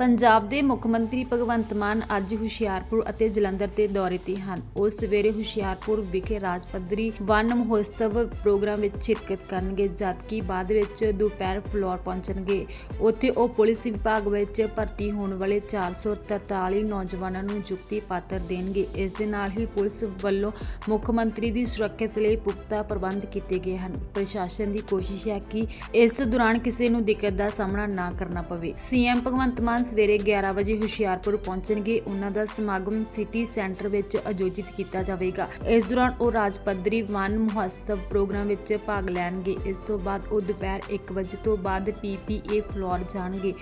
ਪੰਜਾਬ ਦੇ ਮੁੱਖ ਮੰਤਰੀ ਭਗਵੰਤ ਮਾਨ ਅੱਜ ਹੁਸ਼ਿਆਰਪੁਰ ਅਤੇ ਜਲੰਧਰ ਦੇ ਦੌਰੇ ਤੇ ਹਨ। ਉਹ ਸਵੇਰੇ ਹੁਸ਼ਿਆਰਪੁਰ ਵਿਖੇ ਰਾਜ ਪੱਧਰੀ ਵਨ ਮਹੋਤਸਵ ਪ੍ਰੋਗਰਾਮ ਵਿੱਚ ਸ਼ਿਰਕਤ ਕਰਨਗੇ ਜਦਕਿ ਬਾਅਦ ਵਿੱਚ ਦੁਪਹਿਰ ਫਲੋਰ ਪਹੁੰਚਣਗੇ। ਉੱਥੇ ਉਹ ਪੁਲਿਸ ਵਿਭਾਗ ਵਿੱਚ ਭਰਤੀ ਹੋਣ ਵਾਲੇ 443 ਨੌਜਵਾਨਾਂ ਨੂੰ ਨਿਯੁਕਤੀ ਪਾਤਰ ਦੇਣਗੇ। ਇਸ ਦੇ ਨਾਲ ਹੀ ਪੁਲਿਸ ਵੱਲੋਂ ਮੁੱਖ ਮੰਤਰੀ ਦੀ ਸੁਰੱਖਿਆ ਲਈ ਪੁਖਤਾ ਪ੍ਰਬੰਧ ਕੀਤੇ ਗਏ ਹਨ। ਪ੍ਰਸ਼ਾਸਨ ਦੀ ਕੋਸ਼ਿਸ਼ ਹੈ ਕਿ ਇਸ ਦੌਰਾਨ ਕਿਸੇ ਨੂੰ ਦਿੱਕਤ ਦਾ ਸਾਹਮਣਾ ਨਾ ਕਰਨਾ ਪਵੇ। ਸੀਐਮ ਭਗਵੰਤ ਮਾਨ ਸਵੇਰੇ 11 ਵਜੇ ਹੁਸ਼ਿਆਰਪੁਰ ਪਹੁੰਚਣਗੇ। ਉਹਨਾਂ ਦਾ ਸਮਾਗਮ ਸਿਟੀ ਸੈਂਟਰ ਵਿੱਚ ਆਯੋਜਿਤ ਕੀਤਾ ਜਾਵੇਗਾ। ਇਸ ਦੌਰਾਨ ਉਹ ਰਾਜ ਪੱਧਰੀ ਵਨ ਮਹੋਤਸਵ ਪ੍ਰੋਗਰਾਮ ਵਿੱਚ ਭਾਗ ਲੈਣਗੇ। ਇਸ ਤੋਂ ਬਾਅਦ ਉਹ ਦੁਪਹਿਰ 1 ਵਜੇ ਤੋਂ ਬਾਅਦ ਪੀਪੀਏ ਫਲੋਰ ਜਾਣਗੇ।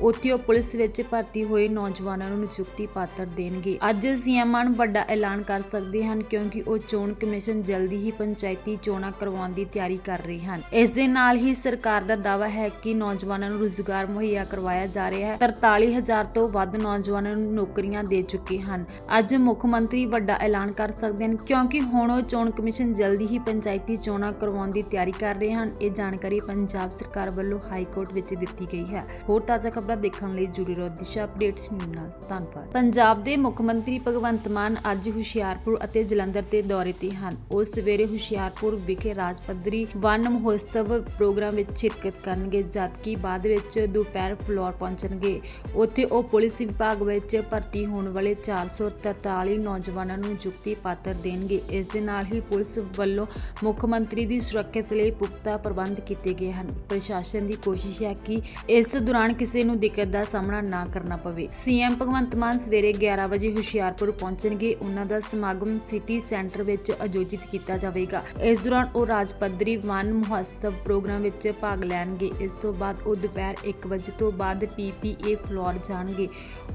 ਉੱਥੇ ਉਹ ਪੁਲਿਸ ਵਿੱਚ ਭਰਤੀ ਹੋਏ ਨੌਜਵਾਨਾਂ ਨੂੰ ਨਿਯੁਕਤੀ ਪਾਤਰ ਦੇਣਗੇ। ਅੱਜ ਸੀਐਮ ਵੱਡਾ ਐਲਾਨ ਕਰ ਸਕਦੇ ਹਨ ਕਿਉਂਕਿ ਉਹ ਚੋਣ ਕਮਿਸ਼ਨ ਜਲਦੀ ਹੀ ਪੰਚਾਇਤੀ ਚੋਣਾਂ ਕਰਵਾਉਣ ਦੀ ਤਿਆਰੀ ਕਰ ਰਹੇ ਹਨ। ਇਸ ਦੇ ਨਾਲ ਹੀ ਸਰਕਾਰ ਦਾ ਦਾਅਵਾ ਹੈ ਕਿ ਨੌਜਵਾਨਾਂ ਨੂੰ ਰੁਜ਼ਗਾਰ ਮੁਹੱਈਆ ਕਰਵਾਇਆ ਜਾ ਰਿਹਾ ਹੈ। 43000 ਤੋਂ ਵੱਧ ਨੌਜਵਾਨਾਂ ਨੂੰ ਨੌਕਰੀਆਂ ਦੇ ਚੁੱਕੇ ਹਨ। ਅੱਜ ਮੁੱਖ ਮੰਤਰੀ ਵੱਡਾ ਐਲਾਨ ਕਰ ਸਕਦੇ ਹਨ, ਕਿਉਂਕਿ ਹੁਣ ਉਹ ਚੋਣ ਕਮਿਸ਼ਨ ਜਲਦੀ ਹੀ ਪੰਚਾਇਤੀ ਚੋਣਾਂ ਕਰਵਾਉਣ ਦੀ ਤਿਆਰੀ ਕਰ ਰਹੇ ਹਨ। ਇਹ ਜਾਣਕਾਰੀ ਪੰਜਾਬ ਸਰਕਾਰ ਵੱਲੋਂ ਹਾਈ ਕੋਰਟ ਵਿੱਚ ਦਿੱਤੀ ਗਈ ਹੈ। ਹੋਰ ਤਾਜ਼ਾ ਖਬਰਾਂ ਦੇਖਣ ਲਈ ਜੁੜੇ ਰਹੋ ਦਿਸ਼ਾ ਅਪਡੇਟਸ ਨਿਊਜ਼ ਨਾਲ। ਧੰਨਵਾਦ। ਪੰਜਾਬ ਦੇ ਮੁੱਖ ਮੰਤਰੀ ਭਗਵੰਤ ਮਾਨ ਅੱਜ ਹੁਸ਼ਿਆਰਪੁਰ ਅਤੇ ਜਲੰਧਰ ਦੇ ਦੌਰੇ ਤੇ ਹਨ। ਉਹ ਸਵੇਰੇ ਹੁਸ਼ਿਆਰਪੁਰ ਵਿਖੇ ਰਾਜ ਪੱਧਰੀ ਵਨ ਮਹੋਤਸਵ ਪ੍ਰੋਗਰਾਮ ਵਿੱਚ ਸ਼ਿਰਕਤ ਕਰਨਗੇ, ਜਦਕਿ ਬਾਅਦ ਵਿੱਚ ਦੁਪਹਿਰ ਫਲੋਰ ਪਹੁੰਚਣਗੇ। ਉੱਥੇ ਉਹ ਪੁਲਿਸ ਵਿਭਾਗ ਵਿੱਚ ਭਰਤੀ ਹੋਣ ਵਾਲੇ 443 ਨੌਜਵਾਨਾਂ ਨੂੰ ਨਿਯੁਕਤੀ ਪਾਤਰ ਦੇਣਗੇ। ਇਸ ਦੇ ਨਾਲ ਹੀ ਪੁਲਿਸ ਵੱਲੋਂ ਮੁੱਖ ਮੰਤਰੀ ਦੀ ਸੁਰੱਖਿਆ ਲਈ ਪੁਖਤਾ ਪ੍ਰਬੰਧ ਕੀਤੇ ਗਏ ਹਨ। ਪ੍ਰਸ਼ਾਸਨ ਦੀ ਕੋਸ਼ਿਸ਼ ਹੈ ਕਿ ਇਸ ਦੌਰਾਨ ਕਿਸੇ ਨੂੰ ਦਿੱਕਤ ਦਾ ਸਾਹਮਣਾ ਨਾ ਕਰਨਾ ਪਵੇ। ਸੀਐਮ ਭਗਵੰਤ ਮਾਨ ਸਵੇਰੇ 11 ਵਜੇ ਹੁਸ਼ਿਆਰਪੁਰ ਪਹੁੰਚਣਗੇ। ਉਹਨਾਂ ਦਾ ਸਮਾਗਮ ਸਿਟੀ ਸੈਂਟਰ ਵਿੱਚ ਆਯੋਜਿਤ ਕੀਤਾ ਜਾਵੇਗਾ। ਇਸ ਦੌਰਾਨ ਉਹ ਰਾਜ ਪੱਧਰੀ ਵਨ ਮਹੋਤਸਵ ਪ੍ਰੋਗਰਾਮ ਵਿੱਚ ਭਾਗ ਲੈਣਗੇ। ਇਸ ਤੋਂ ਬਾਅਦ ਉਹ ਦੁਪਹਿਰ 1 ਵਜੇ ਤੋਂ ਬਾਅਦ ਪੀਪੀਏ ਫਲੋਰ ਜਾਣਗੇ।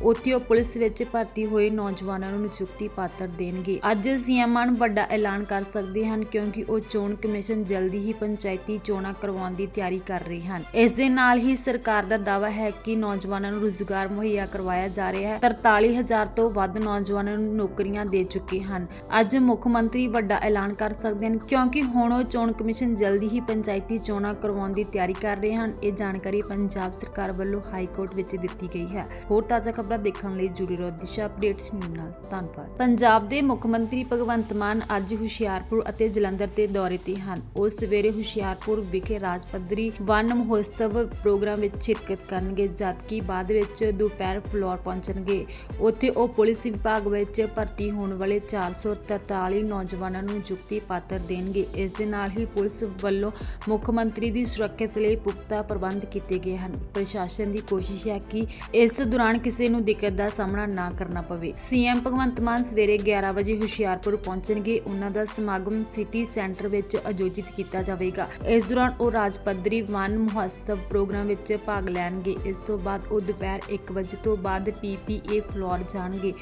ਉੱਥੇ ਉਹ ਪੁਲਿਸ ਵਿੱਚ ਭਰਤੀ ਹੋਏ ਨੌਜਵਾਨਾਂ ਨੂੰ ਨਿਯੁਕਤੀ ਪਾਤਰ ਦੇਣਗੇ। ਅੱਜ ਸੀਐਮ ਮਾਨ ਵੱਡਾ ਐਲਾਨ ਕਰ ਸਕਦੇ ਹਨ ਕਿਉਂਕਿ ਉਹ ਚੋਣ ਕਮਿਸ਼ਨ ਜਲਦੀ ਹੀ ਪੰਚਾਇਤੀ ਚੋਣਾਂ ਕਰਵਾਉਣ ਦੀ ਤਿਆਰੀ ਕਰ ਰਹੇ ਹਨ। ਇਸ ਦੇ ਨਾਲ ਹੀ ਸਰਕਾਰ ਦਾ ਦਾਅਵਾ ਹੈ ਕਿ ਨੌਜਵਾਨਾਂ ਨੂੰ ਰੁਜ਼ਗਾਰ ਮੁਹੱਈਆ ਕਰਵਾਇਆ ਜਾ ਰਿਹਾ ਹੈ। 43000 ਤੋਂ ਵੱਧ ਨੌਜਵਾਨਾਂ ਨੂੰ ਨੌਕਰੀਆਂ ਦੇ ਚੁੱਕੇ ਹਨ। ਅੱਜ ਮੁੱਖ ਮੰਤਰੀ ਵੱਡਾ ਐਲਾਨ ਕਰ ਸਕਦੇ ਹਨ ਕਿਉਂਕਿ ਹੁਣ ਉਹ ਚੋਣ ਕਮਿਸ਼ਨ ਜਲਦੀ ਹੀ ਪੰਚਾਇਤੀ ਚੋਣਾਂ ਕਰਵਾਉਣ ਦੀ ਤਿਆਰੀ ਕਰ ਰਹੇ ਹਨ। ਇਹ ਜਾਣਕਾਰੀ ਪੰਜਾਬ ਸਰਕਾਰ ਵੱਲੋਂ ਹਾਈ ਕੋਰਟ ਵਿੱਚ ਦਿੱਤੀ ਗਈ ਹੈ। ਹੋਰ ਤਾਜ਼ਾ ਖਬਰਾਂ ਦੇਖਣ ਲਈ ਜੁੜੇ ਰਹੋ ਦਿਸ਼ਾ ਅਪਡੇਟਸ ਨਿਊਜ਼ ਨਾਲ। ਧੰਨਵਾਦ। ਪੰਜਾਬ ਦੇ ਮੁੱਖ ਮੰਤਰੀ ਭਗਵੰਤ ਮਾਨ ਅੱਜ ਹੁਸ਼ਿਆਰਪੁਰ ਅਤੇ ਜਲੰਧਰ ਦੇ ਦੌਰੇ ਤੇ ਹਨ। ਉਹ ਸਵੇਰੇ ਹੁਸ਼ਿਆਰਪੁਰ ਵਿਖੇ ਰਾਜ ਪੱਧਰੀ ਵਨ ਮਹੋਤਸਵ ਪ੍ਰੋਗਰਾਮ ਵਿੱਚ ਸ਼ਿਰਕਤ ਕਰਨਗੇ ਜਦਕਿ ਬਾਅਦ ਵਿੱਚ ਦੁਪਹਿਰ ਫਲੋਰ ਪਹੁੰਚਣਗੇ। ਉੱਥੇ ਉਹ ਪੁਲਿਸ ਵਿਭਾਗ ਵਿੱਚ ਭਰਤੀ ਹੋਣ ਵਾਲੇ 443 ਨੌਜਵਾਨਾਂ ਨੂੰ ਨਿਯੁਕਤੀ ਪਾਤਰ ਦੇਣਗੇ। ਇਸ ਦੇ ਨਾਲ ਹੀ ਪੁਲਿਸ ਵੱਲੋਂ ਮੁੱਖ ਮੰਤਰੀ ਦੀ ਸੁਰੱਖਿਆ ਲਈ ਪੁਖਤਾ ਪ੍ਰਬੰਧ ਕੀਤੇ ਗਏ ਹਨ। ਪ੍ਰਸ਼ਾਸਨ ਦੀ ਕੋਸ਼ਿਸ਼ ਹੈ ਕਿ ਇਸ ਦੌਰਾਨ ਕਿਸੇ ਨੂੰ ਦਿੱਕਤ ਦਾ ਸਾਹਮਣਾ ਨਾ ਕਰਨਾ ਪਵੇ। ਸੀਐਮ ਭਗਵੰਤ ਮਾਨ ਸਵੇਰੇ 11 ਵਜੇ ਹੁਸ਼ਿਆਰਪੁਰ ਪਹੁੰਚਣਗੇ। ਉਹਨਾਂ ਦਾ ਸਮਾਗਮ ਸਿਟੀ ਸੈਂਟਰ ਵਿੱਚ ਆਯੋਜਿਤ ਕੀਤਾ ਜਾਵੇਗਾ। ਇਸ ਦੌਰਾਨ ਉਹ ਰਾਜ ਪੱਧਰੀ ਵਨ ਮਹੋਤਸਵ ਪ੍ਰੋਗਰਾਮ ਵਿੱਚ ਭਾਗ ਲੈਣਗੇ। ਇਸ ਤੋਂ ਬਾਅਦ ਉਹ ਦੁਪਹਿਰ 1 ਵਜੇ ਤੋਂ ਬਾਅਦ ਪੀਪੀਏ ਫਲੋਰ ਜਾਣਗੇ।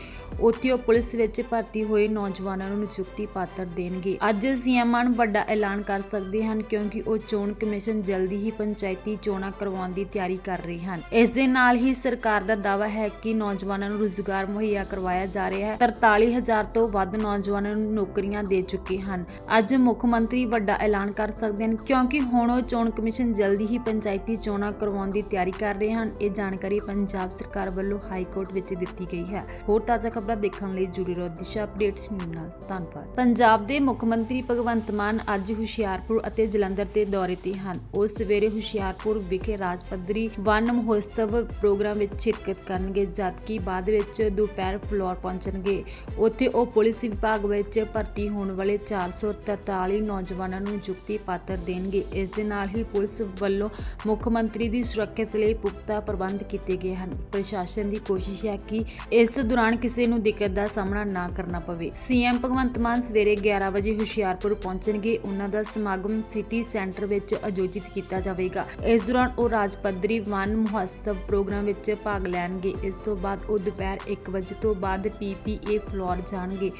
ਉੱਥੇ ਉਹ ਪੁਲਿਸ ਵਿੱਚ ਭਰਤੀ ਹੋਏ ਨੌਜਵਾਨਾਂ ਨੂੰ ਨਿਯੁਕਤੀ ਪਾਤਰ ਦੇਣਗੇ। ਅੱਜ ਸੀਐਮ ਮਾਨ ਵੱਡਾ ਐਲਾਨ ਕਰ ਸਕਦੇ ਹਨ ਕਿਉਂਕਿ ਉਹ ਚੋਣ ਕਮਿਸ਼ਨ ਜਲਦੀ ਹੀ ਪੰਚਾਇਤੀ ਚੋਣਾਂ ਕਰਵਾਉਣ ਦੀ ਤਿਆਰੀ ਕਰ ਰਹੇ ਹਨ। ਇਸ ਦੇ ਨਾਲ ਹੀ ਸਰਕਾਰ ਦਾ ਦਾਅਵਾ ਹੈ ਕਿ ਨੌਜਵਾਨਾਂ ਨੂੰ ਰੁਜ਼ਗਾਰ ਮੁਹੱਈਆ ਕਰਵਾਇਆ ਜਾ ਰਿਹਾ ਹੈ। 43000 ਤੋਂ ਵੱਧ ਨੌਜਵਾਨਾਂ ਨੂੰ ਨੌਕਰੀਆਂ ਦੇ ਚੁੱਕੇ ਹਨ। ਅੱਜ ਮੁੱਖ ਮੰਤਰੀ ਵੱਡਾ ਐਲਾਨ ਕਰ ਸਕਦੇ ਹਨ, ਕਿਉਂਕਿ ਹੁਣ ਉਹ ਚੋਣ ਕਮਿਸ਼ਨ ਜਲਦੀ ਹੀ ਪੰਚਾਇਤੀ ਚੋਣਾਂ ਕਰਵਾਉਣ ਦੀ ਤਿਆਰੀ ਕਰ ਰਹੇ ਹਨ। ਇਹ ਜਾਣਕਾਰੀ ਪੰਜਾਬ ਸਰਕਾਰ ਵੱਲੋਂ ਹਾਈ ਕੋਰਟ ਵਿੱਚ ਦਿੱਤੀ ਗਈ ਹੈ। ਹੋਰ ਤਾਜ਼ਾ ਖਬਰਾਂ ਦੇਖਣ ਲਈ ਜੁੜੇ ਰਹੋ ਦਿਸ਼ਾ ਅਪਡੇਟਸ ਨਿਊਜ਼ ਨਾਲ। ਧੰਨਵਾਦ। ਪੰਜਾਬ ਦੇ ਮੁੱਖ ਮੰਤਰੀ ਭਗਵੰਤ ਮਾਨ ਅੱਜ ਹੁਸ਼ਿਆਰਪੁਰ ਅਤੇ ਜਲੰਧਰ ਦੇ ਦੌਰੇ ਤੇ ਹਨ। ਉਹ ਸਵੇਰੇ ਹੁਸ਼ਿਆਰਪੁਰ ਵਿਖੇ ਰਾਜ ਪੱਧਰੀ ਵਨ ਮਹੋਤਸਵ ਪ੍ਰੋਗਰਾਮ ਵਿੱਚ ਸ਼ਿਰਕਤ ਕਰਨਗੇ ਜਦਕਿ ਬਾਅਦ ਵਿੱਚ ਦੁਪਹਿਰ ਫਲੋਰ ਪਹੁੰਚਣਗੇ। ਉੱਥੇ ਉਹ ਪੁਲਿਸ ਵਿਭਾਗ ਵਿੱਚ ਭਰਤੀ ਹੋਣ ਵਾਲੇ 443 ਨੌਜਵਾਨਾਂ ਨੂੰ ਨਿਯੁਕਤੀ ਪਾਤਰ ਦੇਣਗੇ। ਇਸ ਦੇ ਨਾਲ ਹੀ ਪੁਲਿਸ ਵੱਲੋਂ ਮੁੱਖ ਮੰਤਰੀ ਦੀ ਸੁਰੱਖਿਆ ਲਈ ਪੁਖਤਾ ਪ੍ਰਬੰਧ ਕੀਤੇ ਗਏ ਹਨ। ਪ੍ਰਸ਼ਾਸਨ ਦੀ ਕੋਸ਼ਿਸ਼ ਹੈ ਕਿ ਇਸ ਦੌਰਾਨ ਕਿਸੇ ਨੂੰ ਦਿੱਕਤ ਦਾ ਸਾਹਮਣਾ ਨਾ ਕਰਨਾ ਪਵੇ। ਸੀਐਮ ਭਗਵੰਤ ਮਾਨ ਸਵੇਰੇ 11 ਵਜੇ ਹੁਸ਼ਿਆਰਪੁਰ ਪਹੁੰਚਣਗੇ। ਉਹਨਾਂ ਦਾ ਸਮਾਗਮ ਸਿਟੀ ਸੈਂਟਰ ਵਿੱਚ ਆਯੋਜਿਤ ਕੀਤਾ ਜਾਵੇਗਾ। ਇਸ ਦੌਰਾਨ ਉਹ ਰਾਜ ਪੱਧਰੀ ਵਨ ਮਹੋਤਸਵ ਪ੍ਰੋਗਰਾਮ ਵਿੱਚ ਭਾਗ ਲੈਣਗੇ। ਇਸ ਤੋਂ ਬਾਅਦ ਉਹ ਦੁਪਹਿਰ 1 ਵਜੇ ਤੋਂ ਬਾਅਦ ਪੀਪੀਏ ਫਲੋਰ ਜਾਣਗੇ।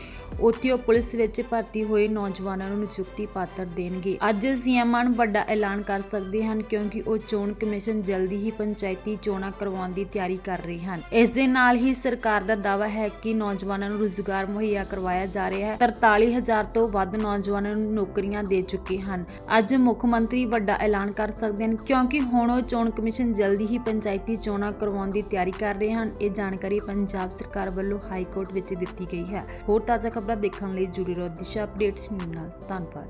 ਉੱਥੇ ਉਹ ਪੁਲਿਸ ਵਿੱਚ ਭਰਤੀ ਹੋਏ ਨੌਜਵਾਨਾਂ ਨੂੰ ਨਿਯੁਕਤੀ ਪਾਤਰ ਦੇਣਗੇ। ਅੱਜ ਸੀਐਮ ਵੱਡਾ ਐਲਾਨ ਕਰ ਸਕਦੇ ਹਨ ਕਿਉਂਕਿ ਉਹ ਚੋਣ ਕਮਿਸ਼ਨ ਜਲਦੀ ਹੀ ਪੰਚਾਇਤੀ ਚੋਣਾਂ ਕਰਵਾਉਣ ਦੀ ਤਿਆਰੀ ਕਰ ਰਹੇ ਹਨ। ਇਸ ਦੇ ਨਾਲ ਹੀ ਸਰਕਾਰ ਦਾ ਦਾਅਵਾ ਹੈ ਕਿ ਨੌਜਵਾਨਾਂ ਨੂੰ ਰੁਜ਼ਗਾਰ ਮੁਹੱਈਆ ਕਰਵਾਇਆ ਜਾ ਰਿਹਾ ਹੈ। 43000 ਤੋਂ ਵੱਧ ਨੌਜਵਾਨਾਂ ਨੂੰ ਨੌਕਰੀਆਂ ਦੇ ਚੁੱਕੇ ਹਨ। ਅੱਜ ਮੁੱਖ ਮੰਤਰੀ ਵੱਡਾ ਐਲਾਨ ਕਰ ਸਕਦੇ ਹਨ ਕਿਉਂਕਿ ਹੁਣ ਉਹ ਚੋਣ ਕਮਿਸ਼ਨ ਜਲਦੀ ਹੀ ਪੰਚਾਇਤੀ ਚੋਣਾਂ ਕਰਵਾਉਣ ਦੀ ਤਿਆਰੀ ਕਰ ਰਹੇ ਹਨ। ਇਹ ਜਾਣਕਾਰੀ ਪੰਜਾਬ ਸਰਕਾਰ ਵੱਲੋਂ ਹਾਈ ਕੋਰਟ ਵਿੱਚ ਦਿੱਤੀ ਗਈ ਹੈ। ਹੋਰ ਤਾਜ਼ਾ ਖਬਰਾਂ ਦੇਖਣ ਲਈ ਜੁੜੇ ਰਹੋ ਦਿਸ਼ਾ ਅਪਡੇਟਸ ਨਿਊਜ਼ ਨਾਲ। ਧੰਨਵਾਦ।